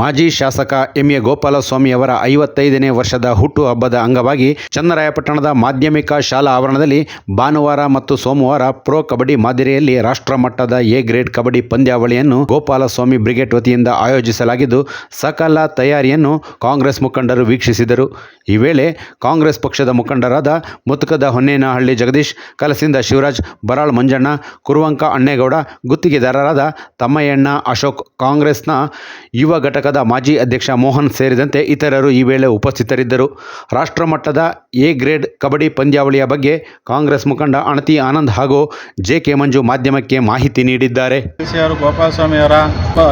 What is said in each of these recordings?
ಮಾಜಿ ಶಾಸಕ M A ಗೋಪಾಲಸ್ವಾಮಿಯವರ ಐವತ್ತೈದನೇ ವರ್ಷದ ಹುಟ್ಟುಹಬ್ಬದ ಅಂಗವಾಗಿ ಚನ್ನರಾಯಪಟ್ಟಣದ ಮಾಧ್ಯಮಿಕ ಶಾಲಾ ಆವರಣದಲ್ಲಿ ಭಾನುವಾರ ಮತ್ತು ಸೋಮವಾರ ಪ್ರೊ ಕಬಡ್ಡಿ ಮಾದರಿಯಲ್ಲಿ ರಾಷ್ಟ್ರಮಟ್ಟದ ಎ ಗ್ರೇಡ್ ಕಬಡ್ಡಿ ಪಂದ್ಯಾವಳಿಯನ್ನು ಗೋಪಾಲಸ್ವಾಮಿ ಬ್ರಿಗೇಡ್ ವತಿಯಿಂದ ಆಯೋಜಿಸಲಾಗಿದ್ದು, ಸಕಲ ತಯಾರಿಯನ್ನು ಕಾಂಗ್ರೆಸ್ ಮುಖಂಡರು ವೀಕ್ಷಿಸಿದರು. ಈ ವೇಳೆ ಕಾಂಗ್ರೆಸ್ ಪಕ್ಷದ ಮುಖಂಡರಾದ ಮುತುಕದ ಹೊನ್ನೇನಹಳ್ಳಿ ಜಗದೀಶ್, ಕಲಸಿಂದ ಶಿವರಾಜ್, ಬರಾಳ್ ಮಂಜಣ್ಣ, ಕುರುವಂಕ ಅಣ್ಣೇಗೌಡ, ಗುತ್ತಿಗೆದಾರರಾದ ತಮ್ಮಯ್ಯಣ್ಣ ಅಶೋಕ್ ಕಾಂಗ್ರೆಸ್ನ ಯುವ ಘಟಕದ ಮಾಜಿ ಅಧ್ಯಕ್ಷ ಮೋಹನ್ ಸೇರಿದಂತೆ ಇತರರು ಈ ವೇಳೆ ಉಪಸ್ಥಿತರಿದ್ದರು. ರಾಷ್ಟ್ರಮಟ್ಟದ ಎ ಗ್ರೇಡ್ ಕಬಡ್ಡಿ ಪಂದ್ಯಾವಳಿಯ ಬಗ್ಗೆ ಕಾಂಗ್ರೆಸ್ ಮುಖಂಡ ಅಣತಿ ಆನಂದ್ ಹಾಗೂ ಜೆ ಕೆ ಮಂಜು ಮಾಧ್ಯಮಕ್ಕೆ ಮಾಹಿತಿ ನೀಡಿದ್ದಾರೆ. ಗೋಪಾಲಸ್ವಾಮಿಯವರ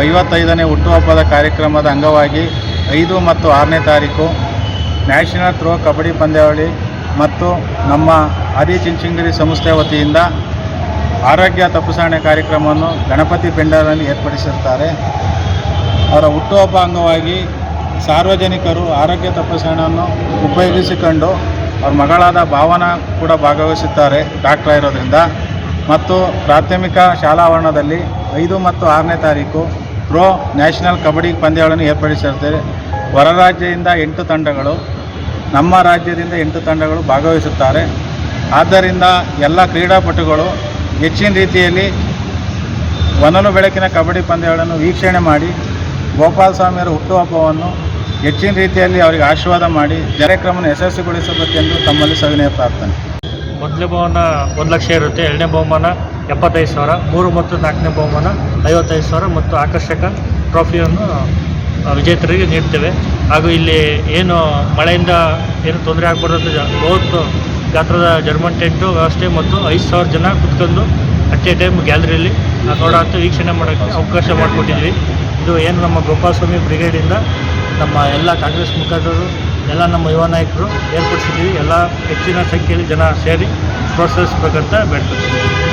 ಐವತ್ತೈದನೇ ಹುಟ್ಟುಹಬ್ಬದ ಕಾರ್ಯಕ್ರಮದ ಅಂಗವಾಗಿ ಐದು ಮತ್ತು ಆರನೇ ತಾರೀಕು ನ್ಯಾಷನಲ್ ಥ್ರೋ ಕಬಡ್ಡಿ ಪಂದ್ಯಾವಳಿ ಮತ್ತು ನಮ್ಮ ಆದಿಚುಂಚನಗಿರಿ ಸಂಸ್ಥೆ ವತಿಯಿಂದ ಆರೋಗ್ಯ ತಪಾಸಣೆ ಕಾರ್ಯಕ್ರಮವನ್ನು ಗಣಪತಿ ಪೆಂಡಾಲಲ್ಲಿ ಏರ್ಪಡಿಸಿರ್ತಾರೆ ಅವರ ಹುಟ್ಟುಹಬ್ಬ ಅಂಗವಾಗಿ ಸಾರ್ವಜನಿಕರು ಆರೋಗ್ಯ ತಪಾಸಣೆಯನ್ನು ಉಪಯೋಗಿಸಿಕೊಂಡು ಅವ್ರ ಮಗಳಾದ ಭಾವನಾ ಕೂಡ ಭಾಗವಹಿಸುತ್ತಾರೆ ಡಾಕ್ಟರ್ ಇರೋದ್ರಿಂದ. ಮತ್ತು ಪ್ರಾಥಮಿಕ ಶಾಲಾವರಣದಲ್ಲಿ ಐದು ಮತ್ತು ಆರನೇ ತಾರೀಕು ಪ್ರೋ ನ್ಯಾಷನಲ್ ಕಬಡ್ಡಿ ಪಂದ್ಯಗಳನ್ನು ಏರ್ಪಡಿಸಿರ್ತಾರೆ ಹೊರ ರಾಜ್ಯದಿಂದ ಎಂಟು ತಂಡಗಳು, ನಮ್ಮ ರಾಜ್ಯದಿಂದ ಎಂಟು ತಂಡಗಳು ಭಾಗವಹಿಸುತ್ತಾರೆ. ಆದ್ದರಿಂದ ಎಲ್ಲ ಕ್ರೀಡಾಪಟುಗಳು ಹೆಚ್ಚಿನ ರೀತಿಯಲ್ಲಿ ಒನಲು ಬೆಳಕಿನ ಕಬಡ್ಡಿ ಪಂದ್ಯಗಳನ್ನು ವೀಕ್ಷಣೆ ಮಾಡಿ ಗೋಪಾಲ ಸ್ವಾಮಿಯವರ ಹುಟ್ಟುಹಬ್ಬವನ್ನು ಹೆಚ್ಚಿನ ರೀತಿಯಲ್ಲಿ ಅವರಿಗೆ ಆಶೀರ್ವಾದ ಮಾಡಿ ಕಾರ್ಯಕ್ರಮವನ್ನು ಯಶಸ್ವಿಗೊಳಿಸಬೇಕೆಂದು ತಮ್ಮಲ್ಲಿ ಸವಿನಯ ಪ್ರಾರ್ಥನೆ. ಮೊದಲನೇ ಬಹುಮಾನ ಒಂದು ಲಕ್ಷ ಇರುತ್ತೆ. ಎರಡನೇ ಬಹುಮಾನ ಎಪ್ಪತ್ತೈದು ಸಾವಿರ. ಮೂರು ಮತ್ತು ನಾಲ್ಕನೇ ಬಹುಮಾನ ಐವತ್ತೈದು ಸಾವಿರ ಮತ್ತು ಆಕರ್ಷಕ ಟ್ರೋಫಿಯನ್ನು ವಿಜೇತರಿಗೆ ನೀಡ್ತೇವೆ. ಹಾಗೂ ಇಲ್ಲಿ ಏನು ಮಳೆಯಿಂದ ಏನು ತೊಂದರೆ ಆಗಬಾರ್ದು ಬಹುತ್ ಗಾತ್ರದ ಜರ್ಮನ್ ಟೆಂಟು ವ್ಯವಸ್ಥೆ ಮತ್ತು ಐದು ಸಾವಿರ ಜನ ಕುತ್ಕೊಂಡು ಅಟ್ ಎ ಟೈಮ್ ಗ್ಯಾಲರಿಯಲ್ಲಿ ನೋಡೋ ವೀಕ್ಷಣೆ ಮಾಡೋಕ್ಕೆ ಅವಕಾಶ ಮಾಡಿಕೊಟ್ಟಿದ್ವಿ. ಇದು ಏನು ನಮ್ಮ ಗೋಪಾಲಸ್ವಾಮಿ ಬ್ರಿಗೇಡಿಂದ ನಮ್ಮ ಎಲ್ಲ ಕಾಂಗ್ರೆಸ್ ಮುಖಂಡರು, ಎಲ್ಲ ನಮ್ಮ ಯುವ ನಾಯಕರು ಏರ್ಪಡಿಸಿದ್ದೀವಿ. ಎಲ್ಲ ಹೆಚ್ಚಿನ ಸಂಖ್ಯೆಯಲ್ಲಿ ಜನ ಸೇರಿ ಪ್ರೋತ್ಸಾಹಿಸ್ಬೇಕಂತ ಬೇಡ್ಕೊಳ್ತೀವಿ